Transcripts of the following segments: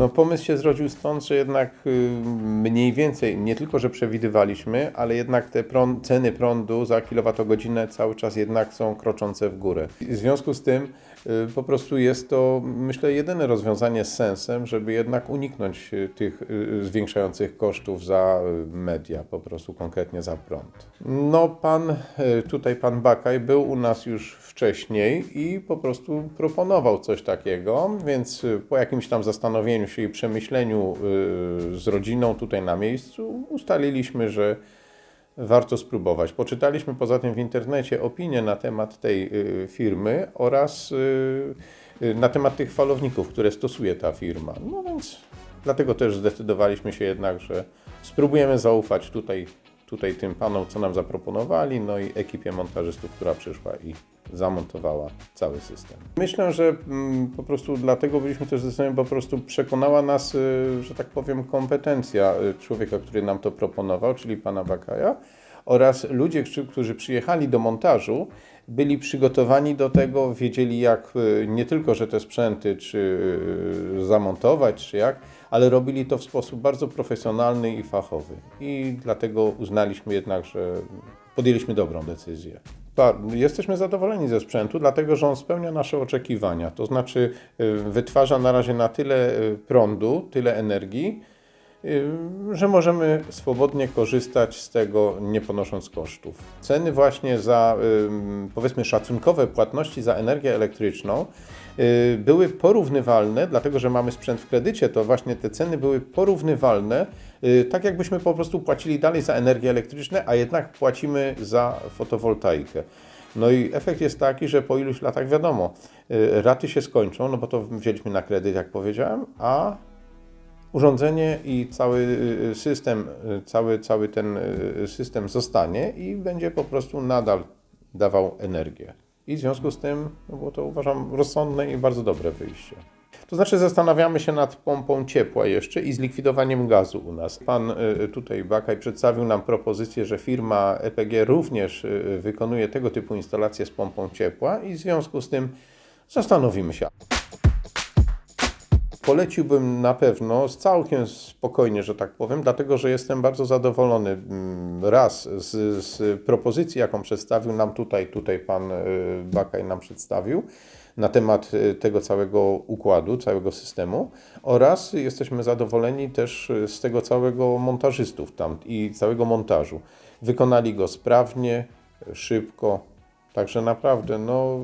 No pomysł się zrodził stąd, że jednak y, mniej więcej, nie tylko, że przewidywaliśmy, ale jednak te prąd, ceny prądu za kilowatogodzinę cały czas jednak są kroczące w górę. W związku z tym y, po prostu jest to, myślę, jedyne rozwiązanie z sensem, żeby jednak uniknąć y, tych zwiększających kosztów za media, po prostu konkretnie za prąd. No pan, tutaj pan Bakaj był u nas już wcześniej i po prostu proponował coś takiego, więc po jakimś tam zastanowieniu się i przemyśleniu y, z rodziną tutaj na miejscu ustaliliśmy, że warto spróbować. Poczytaliśmy poza tym w internecie opinie na temat tej y, firmy oraz y, na temat tych falowników, które stosuje ta firma. No więc dlatego też zdecydowaliśmy się jednak, że spróbujemy zaufać tutaj, tutaj tym panom, co nam zaproponowali, no i ekipie montażystów, która przyszła i zamontowała cały system. Myślę, że mm, po prostu dlatego byliśmy też zdecydowani, po prostu przekonała nas, y, że tak powiem, kompetencja y, człowieka, który nam to proponował, czyli pana Bakaja oraz ludzie, którzy przyjechali do montażu, byli przygotowani do tego, wiedzieli jak y, nie tylko, że te sprzęty czy y, zamontować, czy jak, ale robili to w sposób bardzo profesjonalny i fachowy. I dlatego uznaliśmy jednak, że podjęliśmy dobrą decyzję. Jesteśmy zadowoleni ze sprzętu, dlatego że on spełnia nasze oczekiwania. To znaczy, y, wytwarza na razie na tyle prądu, tyle energii, że możemy swobodnie korzystać z tego, nie ponosząc kosztów. Ceny właśnie za, ym, powiedzmy, szacunkowe płatności za energię elektryczną y, były porównywalne, dlatego że mamy sprzęt w kredycie, to właśnie te ceny były porównywalne, y, tak jakbyśmy po prostu płacili dalej za energię elektryczną, a jednak płacimy za fotowoltaikę. No i efekt jest taki, że po iluś latach wiadomo, y, raty się skończą, no bo to wzięliśmy na kredyt, jak powiedziałem, a urządzenie i cały y, system, y, cały, cały ten y, system zostanie i będzie po prostu nadal dawał energię. I w związku z tym no było to uważam rozsądne i bardzo dobre wyjście. To znaczy zastanawiamy się nad pompą ciepła jeszcze i zlikwidowaniem gazu u nas. Pan y, tutaj Bakaj przedstawił nam propozycję, że firma EPG również y, wykonuje tego typu instalacje z pompą ciepła i w związku z tym zastanowimy się. Poleciłbym na pewno z całkiem spokojnie, że tak powiem, dlatego że jestem bardzo zadowolony mm, raz z, z propozycji, jaką przedstawił nam tutaj, tutaj pan y, Bakaj nam przedstawił na temat y, tego całego układu, całego systemu oraz jesteśmy zadowoleni też y, z tego całego montażystów tam i całego montażu. Wykonali go sprawnie, szybko, Także naprawdę, no,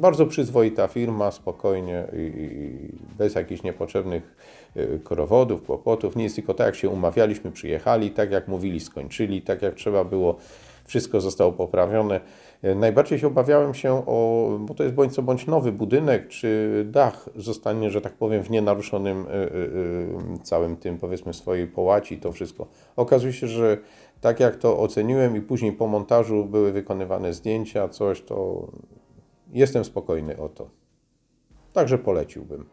bardzo przyzwoita firma, spokojnie i, i bez jakichś niepotrzebnych y, korowodów, kłopotów. Nic, tylko tak jak się umawialiśmy, przyjechali, tak jak mówili, skończyli, tak jak trzeba było, wszystko zostało poprawione. Y, Najbardziej się obawiałem się o, bo to jest bądź co bądź nowy budynek, czy dach zostanie, że tak powiem, w nienaruszonym y, całym tym, powiedzmy, swojej połaci, to wszystko. Okazuje się, że tak jak to oceniłem i później po montażu były wykonywane zdjęcia, coś, to jestem spokojny o to. Także poleciłbym.